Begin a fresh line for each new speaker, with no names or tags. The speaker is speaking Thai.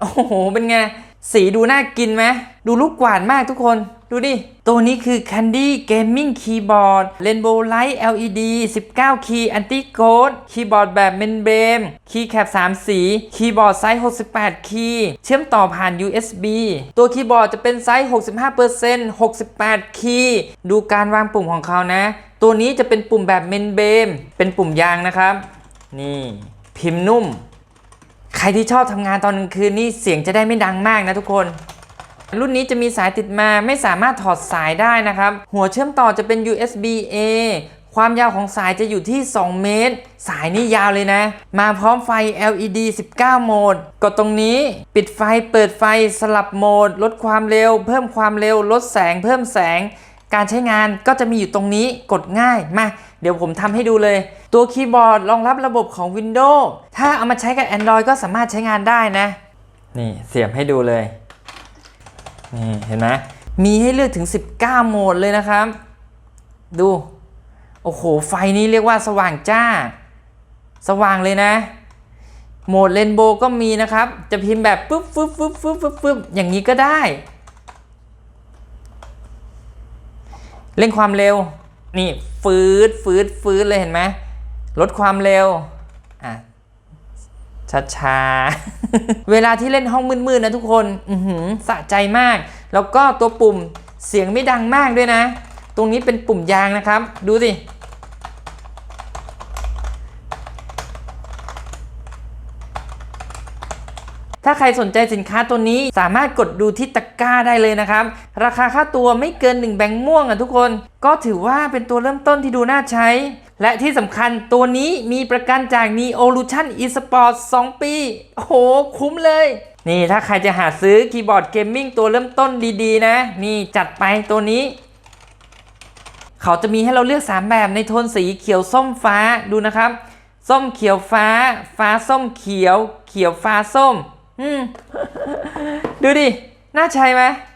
โอ้โห เป็นไง สีดูน่ากินไหม ดูลูกกวาดมากทุกคน ดูดิ ตัวนี้คือ Candy Gaming Keyboard Rainbow Light LED 19คีย์ Anti Ghost คีย์บอร์ดแบบเมนเบมคีย์แคป3 สี คีย์บอร์ดไซส์ 68 คีย์ เชื่อมต่อผ่าน USB ตัวคีย์บอร์ดจะเป็นไซส์ 65% 68 คีย์ ดูการวางปุ่มของเขานะ ตัวนี้จะเป็นปุ่มแบบเมนเบมเป็นปุ่มยางนะครับ นี่ พิมพ์นุ่ม รที่ชอบทำงานตอนกลางคืนนี่เสียงจะได้ไม่ดังมากนะทุกคน รุ่นนี้จะมีสายติดมาไม่สามารถถอดสายได้นะครับ หัวเชื่อมต่อจะเป็น USB A ความยาวของสายจะอยู่ที่ 2 เมตร สายนี่ยาวเลยนะ มาพร้อมไฟ LED 19 โหมด กดตรงนี้ ปิดไฟ เปิดไฟ สลับโหมด ลดความเร็ว เพิ่มความเร็ว ลดแสง เพิ่มแสง การใช้งานก็จะมีอยู่ตรงนี้กดง่ายมาเดี๋ยวผมทำให้ดูเลย ตัวคีย์บอร์ดรองรับระบบของ Windows ถ้าเอามาใช้กับ Android ก็สามารถใช้งานได้นะ นี่เสียบให้ดูเลย นี่เห็นไหมมีให้เลือกถึง 19 โหมดเลยนะครับ ดู โอ้โห ไฟนี้เรียกว่าสว่างจ้า สว่างเลยนะ โหมดเรนโบว์ก็มีนะครับ จะพิมพ์แบบปุ๊บปุ๊บปุ๊บปุ๊บปุ๊บปุ๊บอย่างนี้ก็ได้ เร่งความเร็ว นี่ฟืดฟืดฟืดเลยเห็นไหมลดความเร็วอะช้าๆ เวลาที่เล่นห้องมืดๆนะทุกคนอือหือสะใจมาก แล้วก็ตัวปุ่มเสียงไม่ดังมากด้วยนะ ตรงนี้เป็นปุ่มยางนะครับ ดูสิ ถ้าใครสนใจสินค้าตัวนี้สามารถกดดูที่ตะกร้าได้เลยนะครับ ราคาค่าตัวไม่เกิน 1 แบงค์ม่วงอะทุกคน ก็ถือว่าเป็นตัวเริ่มต้นที่ดูน่าใช้ และที่สำคัญตัวนี้มีประกันจาก Neolution Esports 2ปี โอ้โห คุ้มเลยนี่ถ้าใครจะหาซื้อคีย์บอร์ดเกมมิ่งตัวเริ่มต้นดีๆ นะ นี่จัดไปตัวนี้ เขาจะมีให้เราเลือก 3 แบบในโทนสีเขียวส้มฟ้าดูนะครับ ส้มเขียวฟ้า ฟ้าส้มเขียว เขียวฟ้าส้ม อืม ดูดิ น่าใช้ไหม